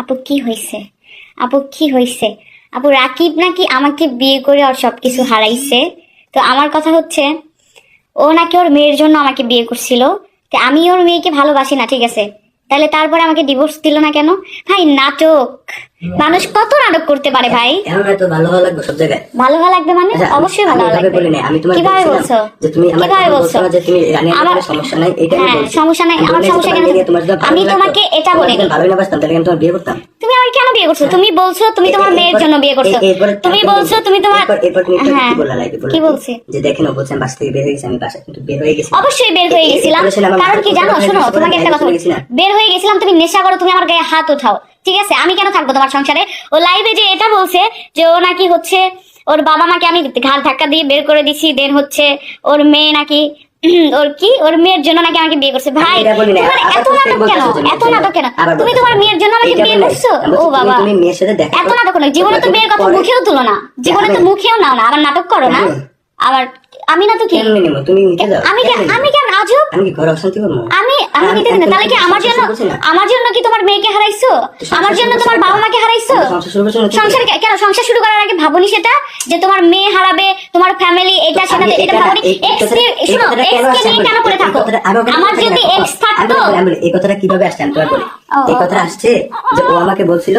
আপু, কি হয়েছে আপু, কি হয়েছে আপু, রাকিব নাকি আমাকে বিয়ে করে আর সব কিছু হারাইছে? তো আমার কথা হচ্ছে, ও নাকি ওর মেয়ের জন্য আমাকে বিয়ে করছিল। তো আমি ওর মেয়েকে ভালোবাসি না, ঠিক আছে? তাহলে তারপরে আমাকে ডিভোর্স দিল না কেন? ভাই নাটক। মানুষ কত নাটক করতে পারে ভাই? ভালো ভালো লাগবে সব জায়গায়? ভালো ভালো লাগবে মানে? আচ্ছা, অবশ্যই ভালো লাগবে। আমি তোমার কীভাবে বলছো? যে তুমি আমার কীভাবে বলছো? যে তুমি আমার- সমস্যা নাই, এটা আমি হ্যাঁ, বলছি। সমস্যা নাই, আমার সমস্যা তোমাকে কেন? আমি তোমাকে এটা বলে বলিনি। না বাসতাম, তাহলে আমি তোমার বিয়ে করতাম। বিয়ে করছ? তুমি বলছো তুমি তোমার মেয়ের জন্য বিয়ে করছ। তুমি বলছো তুমি তোমার হ্যাঁ। কি? বলছি? যে দেখেন বলছে আমি বাসা থেকে বের হয়ে গেছি, আমি বাসা কিন্তু বের হয়ে গেছি। অবশ্যই বের হয়ে গেছিলাম। কারণ কি জানো? শোনো তোমাকে একটা কথা? বের হয়ে গেছিলাম তুমি নেশা করো তুমি আমার গায়ে হাত উঠাও। ঠিক আছে? আমি কেন থাকব তোমার সংসারে? ও লাইভে যে এটা বলছে যে ও নাকি হচ্ছে ওর বাবা মাকে আমি ঘাড় ধাক্কা দিয়ে বের করে দিছি দেন হচ্ছে ওর মেয়ে নাকি ওর কি? ওর মেয়ের জন্য নাকি আমাকে বিয়ে করছে? ভাই এত নাটক কেন? এত নাটক কেন? তুমি তোমার মেয়ের জন্য আমাকে বিয়ে করছ? ও বাবা। তুমি মেয়ের সাথে দেখা এত নাটক না জীবনে তো মেয়ের কথা মুখেও তুলো না। জীবনে তো মুখেও নাও না আবার নাটক করো না? আমি- আবার আমি না তো কি? কেমনে নেব? তুমি নিতে দাও। আমি আমি কেন? আজব আমি কি ঘরে অশান্তি করব? আমি নিতে দিন তাহলে কি আমার জন্য। আমার জন্য কি তোমার মেয়েকে হারাইছো? আমার জন্য তোমার বাবা মাকে হারাইছো? সংসার কেন? সংসার শুরু করার আগে ভাবনি সেটা যে তোমার মেয়ে হারাবে তোমার ফ্যামিলি এটা সেটা এটা ভাবনি এক্স শুনো কথাটা এক্স কে নিয়ে কেন থাকো? আমার যদি এক্স থাকতো এই কথাটা কীভাবে আসছে? আমি বলি। এই কথাটা আসছে যে ও আমাকে বলছিল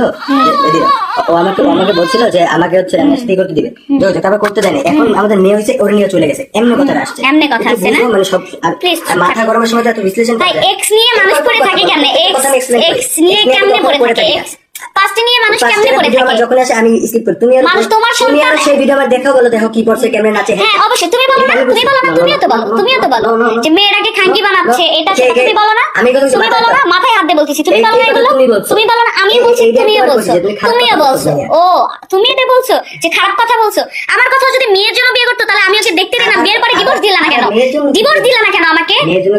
ও আমাকে আমাকে বলছিল যে আমাকে হচ্ছে রান্না করতে দিবে। তো তারপর করতে দেয়নি। এখন আমাদের মেয়ে হয়েছে ওর নিয়ে চলে গেছে। এমনি কথা আসছে। এমনি কথা আসছে না? মানে সব মাথা গরমের সময় তো বিশ্লেষণ ভাই এক্স নিয়ে মানুষ পড়ে থাকে কেন এক্স। এক্স নিয়ে কেমনে পড়ে থাকে? এক্স পাঁচটা নিয়ে মানুষ কেমনে পড়ে থাকে? যখন আসে আমি করি। তুমি মানুষ তোমার তুমি আর সেই ভিডিও আমার দেখাও বলো দেখো কি করছে কেমনে নাচে। হ্যাঁ অবশ্যই। তুমি বলো না তুমি বলো না তুমিও তো বলো no, no, তুমিও তো বলো no, no, no. যে মেয়েরাকে খাঙ্কি বানাচ্ছে এটা সেটা তুমি বলো না। আমি তুমি বলো না মাথায় হাত দিয়ে বলতেছি তুমি বলো না এগুলো তুমি বলো না আমিও বলছি তুমিও বলছো বলছি যে তুমি খারাপ তুমিও কথা বলছো। বলছো। ও তুমি এটা বলছো যে খারাপ কথা বলছো। আমার কথা যদি মেয়ের জন্য বিয়ে করতো তাহলে আমি ওকে দেখতে দিলাম বিয়ের পরে ডিভোর্স দিলা না কেন? ডিভোর্স দিলা না কেন আমাকে?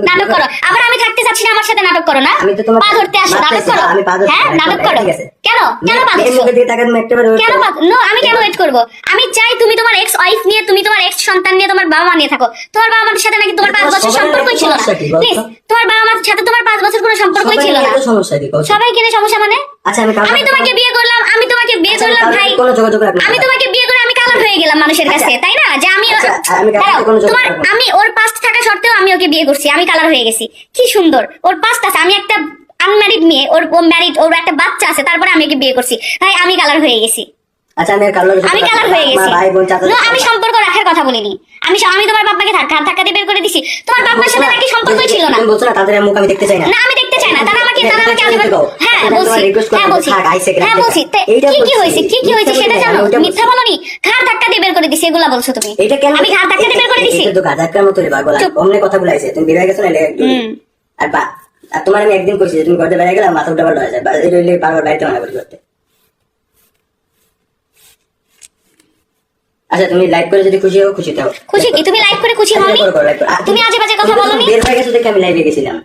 নাটক করো। আবার আমি থাকতে চাচ্ছি না আমার সাথে নাটক করো না। আমি পা ধরতে আসো নাটক করো। হ্যাঁ নাটক করো। আছে। কেন? কেন কেন নো আমি কেন ওয়েট করব? আমি চাই তুমি তোমার এক্স ওয়াইফ নিয়ে তুমি তোমার এক্স সন্তান নিয়ে তোমার বাবা মা নিয়ে থাকো। তোমার বাবা মার সাথে নাকি তোমার পাঁচ বছর সবার সম্পর্কই ছিল না? প্লিজ তোমার বাবা মার সাথে তোমার পাঁচ বছর কোনো সবাই ছিল না? সবাই কিনে সমস্যা মানে? আচ্ছা, আমি তোমাকে বিয়ে করলাম আমি তোমাকে বিয়ে আচ্ছা, করলাম ভাই। আমি তোমাকে বিয়ে করে আমি কালার হয়ে গেলাম মানুষের কাছে আচ্ছা। তাই না? যে আমি তোমার আমি ওর পাস্ট থাকা সত্ত্বেও আমি ওকে বিয়ে করছি আমি কালার হয়ে গেছি। কি সুন্দর ওর পাস্ট আছে আমি একটা আনম্যারিড মেয়ে ওর ও ম্যারিড ওর একটা বাচ্চা আছে তারপরে আমি ওকে বিয়ে করছি। ভাই আমি কালার হয়ে গেছি। আচ্ছা, আমি আর আমি কালার হয়ে গেছি। ভাই, বোন, চাচা, আমি সম্পর্ক রাখার কথা বলিনি। আমি আমি তোমার বাবাকে ধাক্কা ধাক্কা দিয়ে বের করে দিছি। তোমার বাবার সাথে নাকি সম্পর্কই ছিল না। তুমি বলছো না, তাদের মুখ আমি দেখতে চাই না। না আমি দেখতে চাই না। তারা আমাকে হ্যাঁ, তারা আমাকে তুমি আমি দাও। হ্যাঁ বলছি। তোমার request করো, হ্যাঁ বলছি। হ্যাঁ বলছি। থাক। তে- এইটা কি কি হয়েছে? কি কি হয়েছে সেটা জানো? মিথ্যা বলনি। ঘাড় ধাক্কা দিয়ে বের করে দিছি এগুলা বলছো তুমি। এইটা কেন আমি ঘাড় ধাক্কা দিয়ে বের করে দিছি। এটা তো গাধাকার মতো রে পাগল। অন্য কথা বলাইছে। তুমি বের গেছো না আর বা আর তোমার আমি একদিন কইছি তুমি ঘরে বেড়ে গেলাম মাথা ডাবল পাল্টা হয়ে যায়। বারবার বাড়িতে মানা করি করতে। আচ্ছা তুমি লাইক করে যদি খুশি হও খুশি থাও খুশি কি? তুমি লাইক করে খুশি হওনি? করো। আর তুমি আজে বাজে কথা বলনি? বের হয়ে গেছো দেখে আমি লাইভে গেছিলাম।